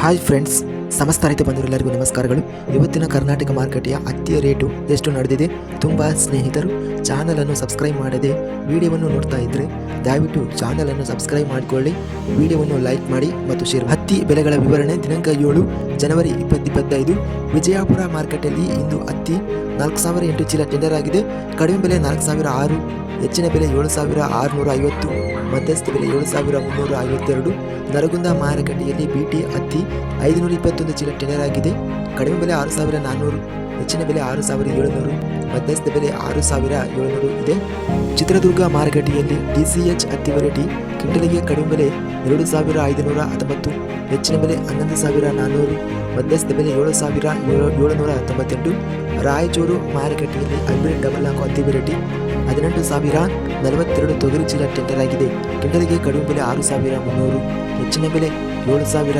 Hi friends ಸಮಸ್ತ ರೈತ ಬಂಧುರೆಲ್ಲರಿಗೂ ನಮಸ್ಕಾರಗಳು. ಇವತ್ತಿನ ಕರ್ನಾಟಕ ಮಾರುಕಟ್ಟೆಯ ಹತ್ತಿಯ ರೇಟು ಎಷ್ಟು ನಡೆದಿದೆ? ತುಂಬ ಸ್ನೇಹಿತರು ಚಾನಲನ್ನು ಸಬ್ಸ್ಕ್ರೈಬ್ ಮಾಡದೆ ವಿಡಿಯೋವನ್ನು ನೋಡ್ತಾ ಇದ್ದರೆ ದಯವಿಟ್ಟು ಚಾನಲನ್ನು ಸಬ್ಸ್ಕ್ರೈಬ್ ಮಾಡಿಕೊಳ್ಳಿ, ವಿಡಿಯೋವನ್ನು ಲೈಕ್ ಮಾಡಿ ಮತ್ತು ಶೇರ್ ಹತ್ತಿ ಬೆಲೆಗಳ ವಿವರಣೆ ದಿನಾಂಕ ಏಳು, ಜನವರಿ ಇಪ್ಪತ್ತಿಪ್ಪತ್ತೈದು ವಿಜಯಪುರ ಮಾರುಕಟ್ಟೆಯಲ್ಲಿ ಇಂದು ಹತ್ತಿ ನಾಲ್ಕು ಸಾವಿರ ಎಂಟು ಚೀಲ ಟೆಂಡರ್ ಆಗಿದೆ. ಕಡಿಮೆ ಬೆಲೆ ನಾಲ್ಕು ಸಾವಿರ ಆರು, ಹೆಚ್ಚಿನ ಬೆಲೆ ಏಳು ಸಾವಿರ ಆರುನೂರ ಐವತ್ತು, ಮಧ್ಯಸ್ಥ ಬೆಲೆ ಏಳು ಸಾವಿರ ಮುನ್ನೂರ ಐವತ್ತೆರಡು. ನರಗುಂದ ಮಾರುಕಟ್ಟೆಯಲ್ಲಿ ಬಿ ಟಿ ಹತ್ತಿ ಐದುನೂರ ಇಪ್ಪತ್ತೊಂದು ಚೀಲ ಟೆಂಡರ್ ಆಗಿದೆ. ಕಡಿಮೆ ಬೆಲೆ ಆರು ಸಾವಿರ ನಾನ್ನೂರು ಹೆಚ್ಚಿನ ಬೆಲೆ ಆರು ಸಾವಿರ ಏಳುನೂರು ಮಧ್ಯಸ್ಥ ಬೆಲೆ ಆರು ಸಾವಿರ ಏಳುನೂರು ಇದೆ. ಚಿತ್ರದುರ್ಗ ಮಾರುಕಟ್ಟೆಯಲ್ಲಿ ಡಿ ಸಿ ಎಚ್ ಹತ್ತಿ ವೆರೈಟಿ ಕ್ವಿಂಟಲಿಗೆ ಕಡಿಮೆ ಬೆಲೆ ಎರಡು ಸಾವಿರ ಐದುನೂರ ಹತ್ತೊಂಬತ್ತು, ಹೆಚ್ಚಿನ ಬೆಲೆ ಹನ್ನೊಂದು ಸಾವಿರ ನಾನ್ನೂರು ಮಧ್ಯಸ್ಥ ಬೆಲೆ ಏಳು ಸಾವಿರ ಏಳು ಏಳುನೂರ ಹತ್ತೊಂಬತ್ತೆಂಟು. ರಾಯಚೂರು ಮಾರುಕಟ್ಟೆಯಲ್ಲಿ ಹೈಬ್ರಿಡ್ ಡಬಲ್ ಹಾಕೋ ಹತ್ತಿ ವೆರೈಟಿ, ಹದಿನೆಂಟು ಸಾವಿರ ನಲವತ್ತೆರಡು ತೊಗರಿ ಚೀಲ ಟೆಂಡರ್ ಆಗಿದೆ. ಕ್ವಿಂಟಲಿಗೆ ಕಡಿಮೆ ಬೆಲೆ ಆರು ಸಾವಿರ ಮುನ್ನೂರು, ಹೆಚ್ಚಿನ ಬೆಲೆ ಏಳು ಸಾವಿರ